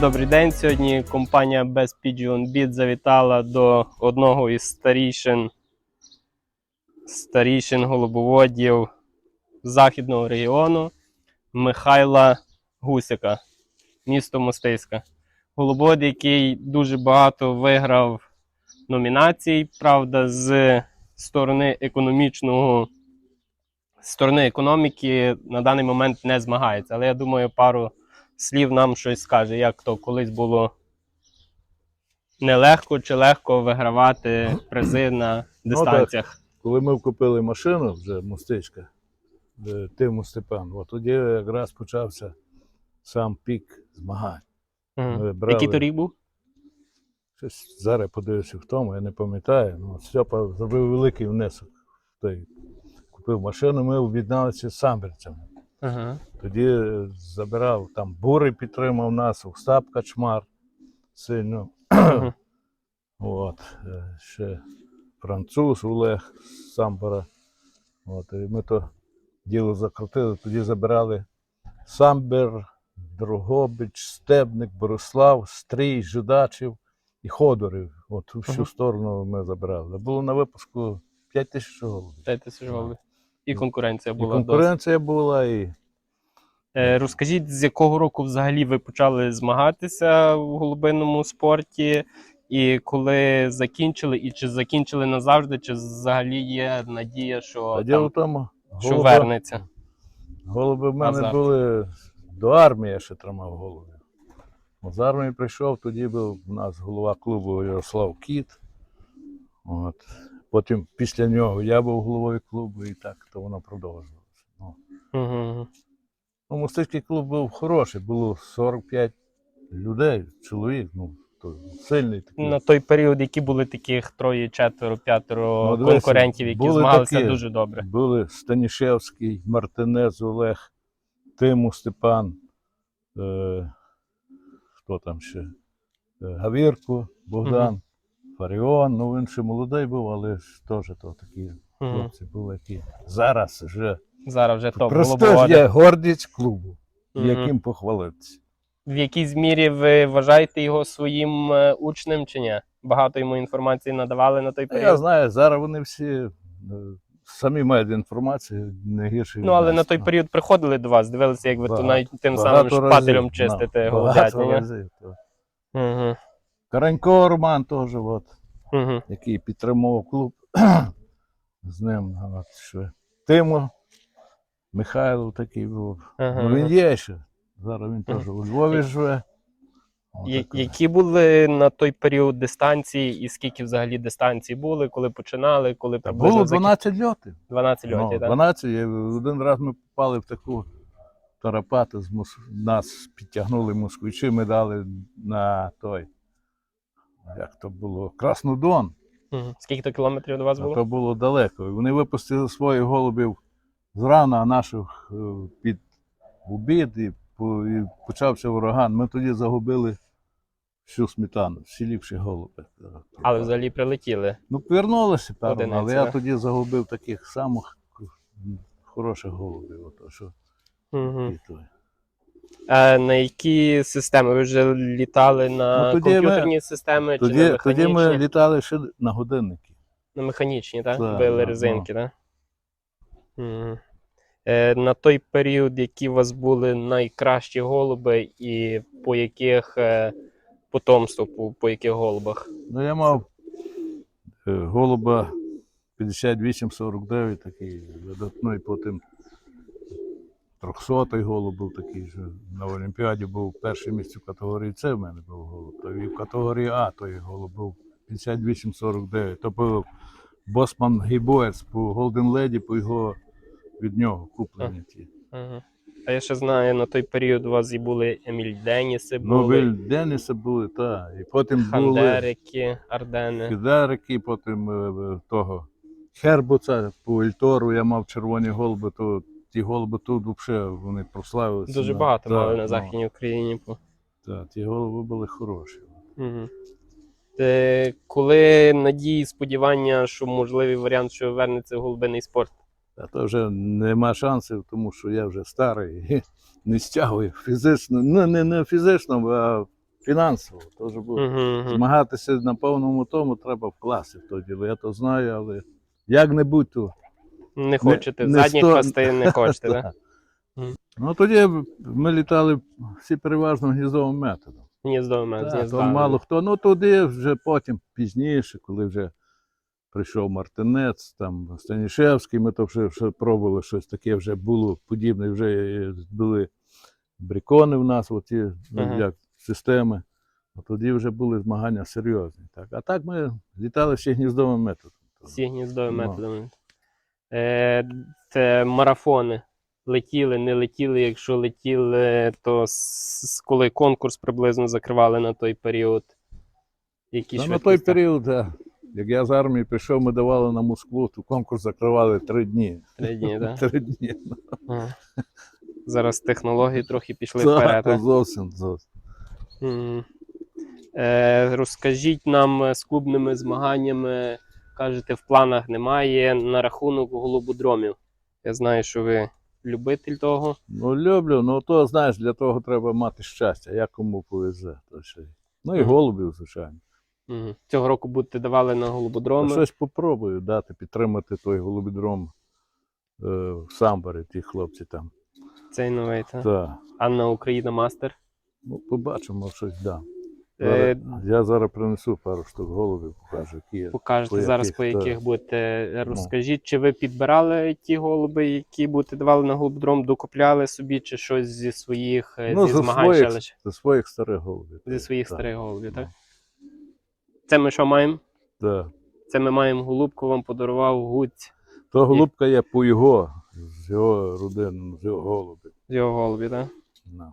Добрий день. Сьогодні компанія Best Pigeon Beat завітала до одного із старішин, старішин голубоводів західного регіону Михайла Гусяка, місто Мостиська. Голубовод, який дуже багато виграв номінацій, правда, з сторони економічного, з сторони економіки на даний момент не змагається. Але я думаю, пару слів нам щось скаже, як то колись було нелегко чи легко вигравати призи на дистанціях. Коли ми купили машину, вже мостичка, Тиму Степан, от тоді якраз почався сам пік змагань. Ми брали- Який то рік був? Щось зараз подивився в тому, я не пам'ятаю. Ну, Степа зробив великий внесок. той. Купив машину, ми об'єдналися з самбірцями. Ага. Тоді е, забирав там бури підтримав нас, Остап Качмар сильно. Мгм. От, е, ще француз Олег Самбора. От, і ми то діло закрутили, тоді забирали Самбер, Дрогобич, Стебник, Борислав, Стрій, Жидачів і Ходорів. От всю Мгм. сторону ми забирали. Було на випуску 5 тисяч голубів. Дайте тисяч голубів. І конкуренція І була. досить. конкуренція була, і Розкажіть, з якого року взагалі ви почали змагатися в голубинному спорті, і коли закінчили, і чи закінчили назавжди, чи взагалі є надія, що, а там, в тому, що голуби- вернеться? Голуби в мене Азарт. були до армії, я ще тримав голубів. З армії прийшов, тоді був у нас голова клубу Ярослав Кіт. От. Потім після нього я був головою клубу і так то воно продовжувалося. Ну, Угу. ну, мистецький клуб був хороший, було 45 людей, чоловік, ну, то сильний такий. На той період, які були таких троє, четверо, п'ятеро Ну, конкурентів, які були змагалися такі. дуже добре. Були Станішевський, Мартинез Олег, Тиму Степан, е, хто там ще? Е, Гавірко, Богдан, Фаріон. Ну він ще молодий був, але ж теж то такі хлопці були, які зараз вже Зараз вже топ просто голубоводи. є гордість клубу, Мгм. яким похвалитися. В якійсь мірі ви вважаєте його своїм е, учнем чи ні? Багато йому інформації надавали на той А Я період. знаю, зараз вони всі е, самі мають інформацію, не гірше. від Ну, але нас. на той Ну, період приходили до вас, дивилися, як ви то Багато- навіть тим самим шпателем чистите багато голубятню. разів, то. Угу. Каранько Роман теж, от. Угу. який підтримував клуб з ним. От, що. Тимо Михайло такий був. Ага, Ну, він є ще. Зараз він теж у Львові живе. Я- Які були на той період дистанції, і скільки взагалі дистанцій були, коли починали, коли Та було закі- 12 льотів. 12 Ну, льотів, так? 12. і Один раз ми попали в таку тарапату, нас підтягнули москвичі, ми дали на той. Як то було? Краснодон. Мгм. Скільки то кілометрів до вас А було? то було далеко. Вони випустили своїх голубів зрана, а наших е, під обід, і, і почався ураган. Ми тоді загубили всю сметану, всі ліпші голуби. Але взагалі прилетіли. Ну, повернулися, певно, але я тоді загубив таких самих хороших голубів. Ото, що, Угу. і той. А на які системи? Ви вже літали на Ну, тоді ми- комп'ютерні системи чи на Тоді, механічні? тоді ми літали ще на годинники. На механічні, так? Так, Били так, резинки, так? Мгм. Е, на той період, які у вас були найкращі голуби, і по яких е, потомство, по, по яких голубах? Ну, я мав е, голуба 58-49, такий видатний, потім 300-й голуб був такий же. На Олімпіаді був перше місце в категорії С в мене був голуб. То і в категорії А той голуб був 58-49. То був Босман Гейбоєць по Голден Леді, по його від нього куплені ті. Ага. А я ще знаю, на той період у вас і були Еміль Деніси, Ну, були Біль Деніса були, так. І потім були Ардени. Фідерики, потім е, того Хербуца по Ельтору я мав червоні голуби, то ті голуби тут взагалі вони прославилися. Дуже на- багато так, мали на ну, Західній Україні. Так, ті голуби були хороші. Угу. Е, коли надії, сподівання, що можливий варіант, що вернеться голубиний спорт? А то вже нема шансів, тому що я вже старий і не стягую фізично. Ну, не, не фізично, а фінансово. Теж було. Угу. Змагатися на повному тому треба вкласти в то діло. Я то знаю, але як-небудь то. Не хочете, не задніх сто- хвостей не хочете, так? Ну тоді ми літали всі переважно гніздовим методом. З то гніздами. мало хто. Ну туди вже потім пізніше, коли вже прийшов Мартинець, там Станішевський, ми то вже, вже пробували щось таке, вже було подібне, вже були брікони в нас, оті, ну, Ага. як системи. От тоді вже були змагання серйозні. Так. А так ми літали всі гніздовим методом. Всі гніздовими Ну. Е, це марафони. Летіли, не летіли. Якщо летіли, то коли конкурс приблизно закривали на той період. Які Та на той період, да, як я з армії прийшов, ми давали на Москву, то конкурс закривали три дні. Три дні, да? Три дні. Ага. Зараз технології трохи пішли Так, вперед. а? зовсім, зовсім. Е, розкажіть нам з клубними змаганнями, кажете, в планах немає на рахунок голубодромів. Я знаю, що ви любитель того. Ну, люблю, ну то знаєш, для того треба мати щастя, як кому повезе. То ще. Ну і Мгм. голубів, звичайно. Мгм. Цього року будете давали на голубодроми. щось попробую дати, підтримати той голубідром е, в самборі, ті хлопці там. Цей новий, та? Так. Анна Україна Мастер. Ну, побачимо, щось дам. Е, Зараз- Я зараз принесу пару штук голубів, покажу, які покажете по зараз, яких, по яких будете. Розкажіть, чи ви підбирали ті голуби, які будете давали на голубодром, докупляли собі, чи щось зі своїх е, Ну, зі змагань своїх, ще за своїх старих голубів. Зі своїх Так. старих голубів, так? Ну. Це ми що маємо? Так. Це ми маємо голубку, вам подарував гуць То голубка є по його, з його родини, з його голубів. з його голубі, так? Ну.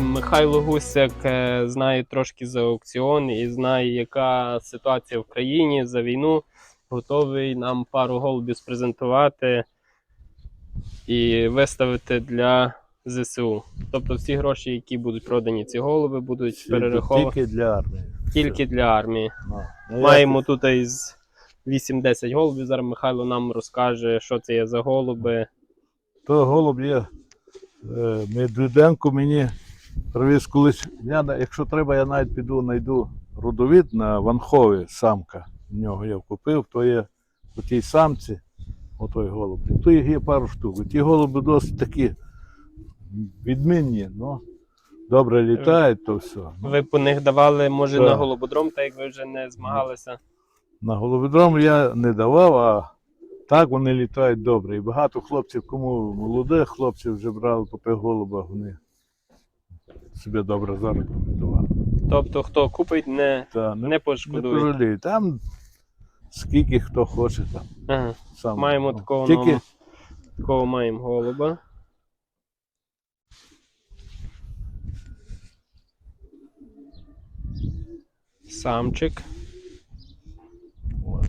Михайло Гусяк е, знає трошки за аукціон і знає, яка ситуація в країні за війну. Готовий нам пару голубів спрезентувати і виставити для ЗСУ. Тобто всі гроші, які будуть продані ці голуби, будуть перераховані Тільки для армії. тільки для армії. Ну, ну, Маємо тут із 8-10 голубів. Зараз Михайло нам розкаже, що це є за голуби. То голуб є. Е, Медведенко мені привіз колись. Я, якщо треба, я навіть піду знайду родовід на Ванхові самка. В нього я купив, то є у тій самці, отой голуб. То їх є пару штук. Ті голуби досить такі відмінні, ну, добре літають, то все. Ви по них давали, може, на голубодром, так як ви вже не змагалися. На голубідром я не давав, а так вони літають добре. І багато хлопців, кому молодих хлопців вже брали по тих голубах, вони собі добре зарекомендували. Тобто, хто купить, не, Та, не, не не пошкодує. пожаліють. Там скільки хто хоче там. Ага. Сам, Маємо ну, такого, Тільки нам- такого маємо голуба. Самчик.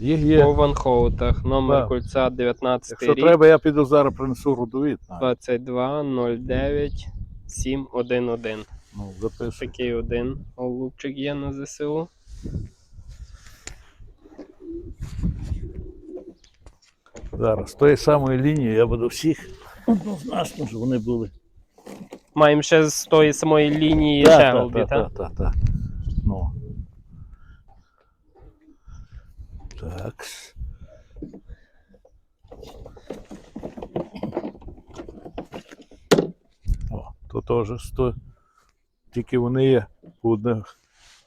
їх є. По ванхоутах. Номер Так. кольця 19 Якщо рік. треба, я піду зараз принесу родовід. навіть. 22 09 711. Ну, записуй. Такий один голубчик є на ЗСУ. Зараз з тої самої лінії я буду всіх однозначно, щоб вони були. Маємо ще з тої самої лінії Так, ще так, голубі, так, так? так, так, так. Ну. Так. О, то теж сто. Тільки вони є по одних,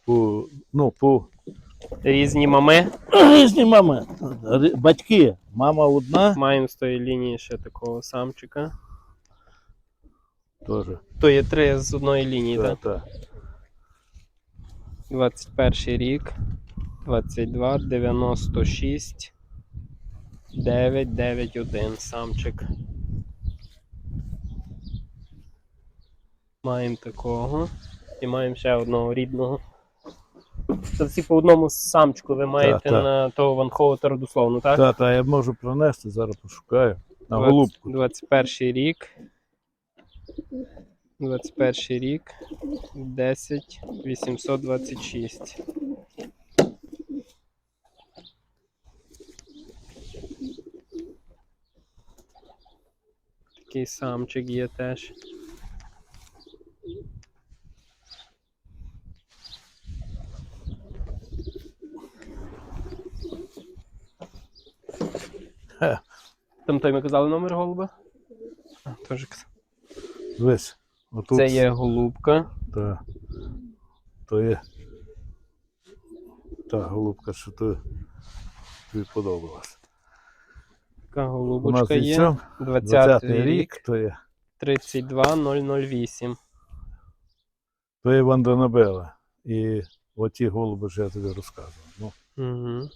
по, ну, по Різні мами. різні мами. Ри- Батьки. Мама одна. Маємо з тої лінії ще такого самчика. Теж. То є три з одної лінії, так? Так, так. 21 рік, 22, 96, 9, 9, 1, самчик. Маємо такого. І маємо ще одного рідного. Це всі по одному самчику ви маєте так. на того Ванхоута родословну, так? Так, так, я можу принести, зараз пошукаю. На 20 голубку. 21 рік. 21 рік. 10 826. Такий самчик є теж. Хе. Там той ми казали номер голуба? А, теж казав. Дивись. Отут. Це є голубка. Та, то є та голубка, що то тобі подобалась. Така У нас голубочка є. 20 20-й рік, рік, то є, 32008. то є Вандонабела. І оті голуби, що я тобі розказував. Ну, Угу.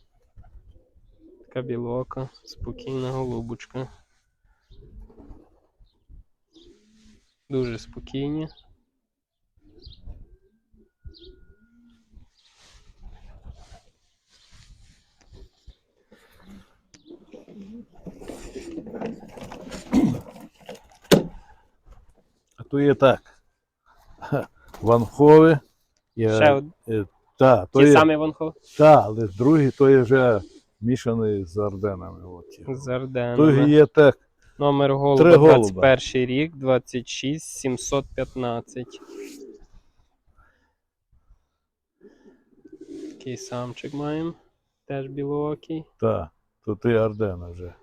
Така білока, спокійна голубочка. Дуже спокійні. а то є так. Ванхове. Ще од... е, та, то ті є, самі Ванхо та, але другий то є вже мішаний з Орденами. От, з Той Арденами. є так. Номер голуба 21 рік, 26 715. Такий самчик маємо. Теж білоокий. Так, тут і Ордена вже.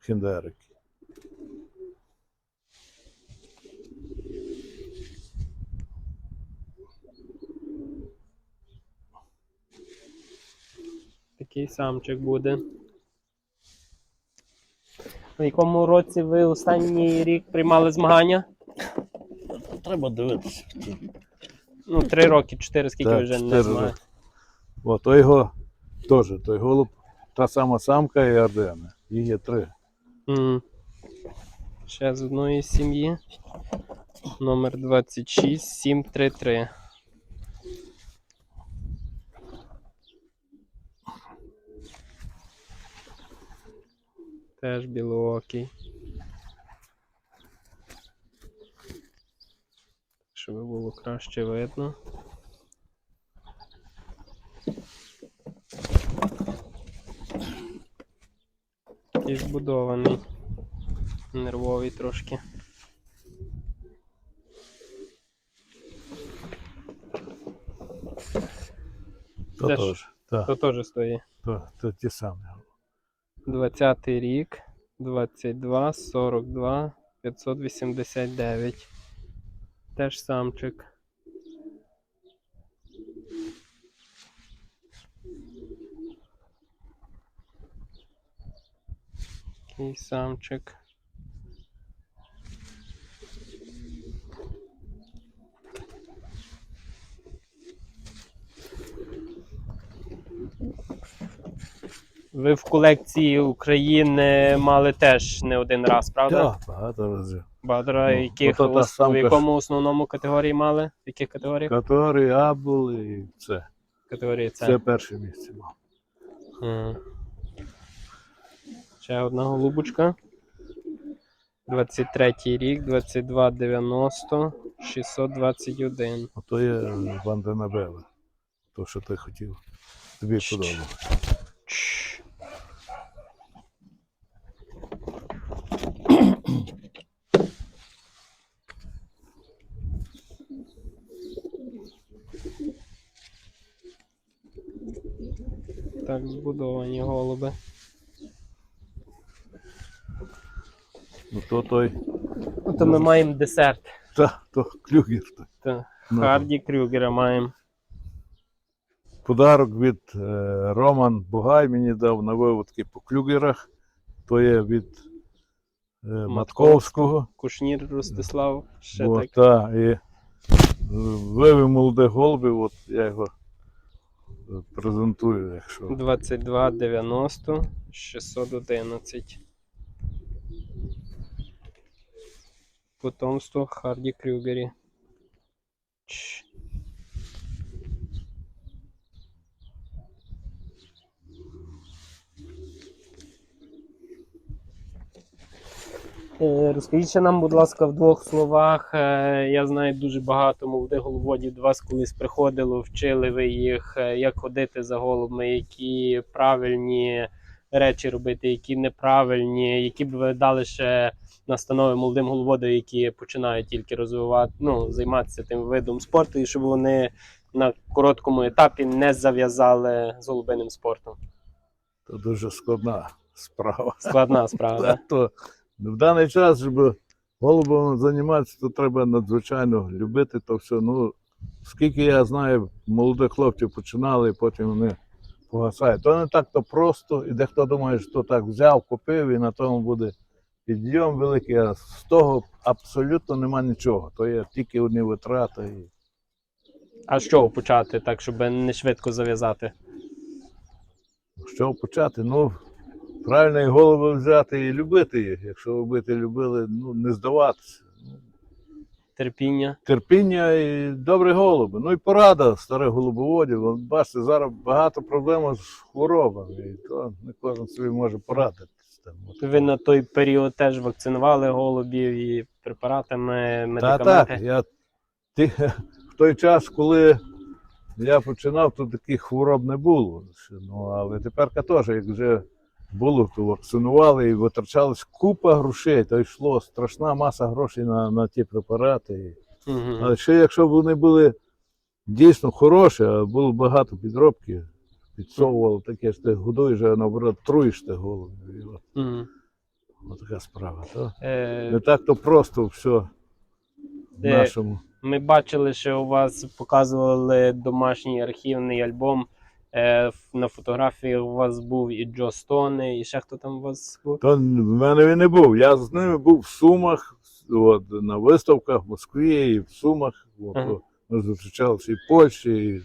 Хіндерики. Такий самчик буде. В якому році ви останній рік приймали змагання? Треба дивитися. Ну, три роки, чотири, скільки Так, ви вже не чотири змагаєте. роки. О, той його теж, той голуб, та сама самка і Ордена. Їх є три. Мгм. Ще з одної сім'ї. Номер 26733. Теж білоокий. Щоб було краще видно. Такий збудований. Нервовий трошки. То теж. То теж стоїть. то, то ті самі. 20 рік, 22, 42, 589. Теж самчик. Такий самчик. Ви в колекції України мали теж не один раз, правда? Так, багато разів. Багато Ну, яких ото та ос- в самка якому основному категорії мали? В яких категоріях? Катори, А були і це. Категорії С. Це перше місце мав. Мгм. Ще одна голубочка. 23 рік, 2290, 621. Ото є Ванденабела. То, що ти хотів. Тобі. Чш. Так збудовані голуби. Ну то той, Ну, то ми маємо десерт. та, то клюгер той. Та, Ну, Харді Крюгера маємо. Подарок від е, Роман Бугай мені дав на виводки по клюгерах. То є від е, Матковського. Кушнір Ростислав. Ще Бо, так. та, і е, вивів молодих голубів, от я його презентую, якщо. 2290 611. Потомство Харді Крюгері. Розкажіть ще нам, будь ласка, в двох словах. Е, Я знаю дуже багато молодих голубодів до вас колись приходило, вчили ви їх, е, як ходити за голубами, які правильні речі робити, які неправильні, які б ви дали ще настанови молодим голубодам, які починають тільки розвивати, ну, займатися тим видом спорту, і щоб вони на короткому етапі не зав'язали з голубиним спортом. То дуже складна справа. Складна справа. То в даний час, щоб голубом займатися, то треба надзвичайно любити то все. Ну, скільки я знаю, молодих хлопців починали, і потім вони погасають. То не так то просто, і дехто думає, що так взяв, купив і на тому буде підйом великий, а з того абсолютно нема нічого. То є тільки одні витрати. І... А з чого почати, так, щоб не швидко зав'язати? З чого почати? Ну, правильно і голову взяти і любити їх. Якщо ви любили, ну, не здаватися. Терпіння. терпіння і добрі голуби. Ну і порада старих голубоводів. Бачите, зараз багато проблем з хворобами, і то не кожен собі може порадити. з тим. От. Ви на той період теж вакцинували голубів і препаратами, Та медикаменти. так, я ти, в той час, коли я починав, то таких хвороб не було. Ну, але тепер теж, як вже було, то вакцинували і витрачалась купа грошей, то йшло страшна маса грошей на, на ті препарати. Мгм. Але ще якщо б вони були дійсно хороші, а було багато підробки, підсовували таке, що ти годуєш, а наоборот труїш ти. І от, Мгм. така справа. То Е, не так то просто все в Е, нашому. Ми бачили, що у вас показували домашній архівний альбом. Е, на фотографії у вас був і Джо Стоне, і ще хто там у вас був. То в мене він не був. Я з ними був в Сумах, от, на виставках в Москві і в Сумах. От, Ага. Ми зустрічалися і в Польщі, і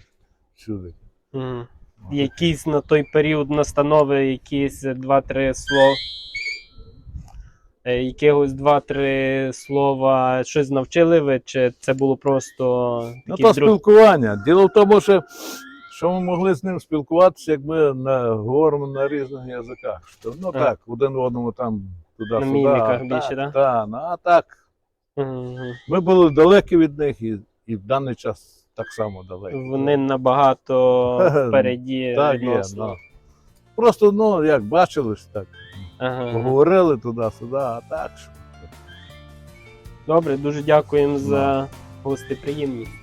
всюди. Мгм. Якісь на той період настанови, якісь два-три слова. Е, Якихось два-три слова щось навчили ви, чи це було просто Ну, то друг... спілкування. Діло в тому, що, що ми могли з ним спілкуватися, як ми на, говоримо на різних язиках. Що, ну А. так, один в одному там туди-сюди. міміках а більше, так, да? Так, ну, а так. Мгм. Ми були далекі від них і, і в даний час так само далекі. Вони набагато впереді так є. Ну. Просто, ну, як бачились, так. Ага. Поговорили туди-сюди, а так. Добре, дуже дякуємо за гостеприємність.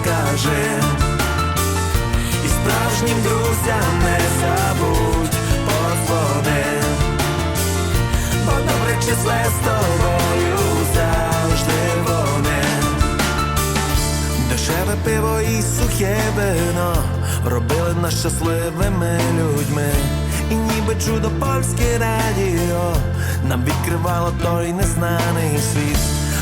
розкажи І справжнім друзям не забудь подзвони Бо добре числе з тобою завжди вони Дешеве пиво і сухе вино робили нас щасливими людьми. І ніби чудо польське радіо нам відкривало той незнаний світ.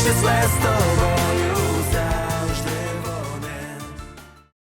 just last of all.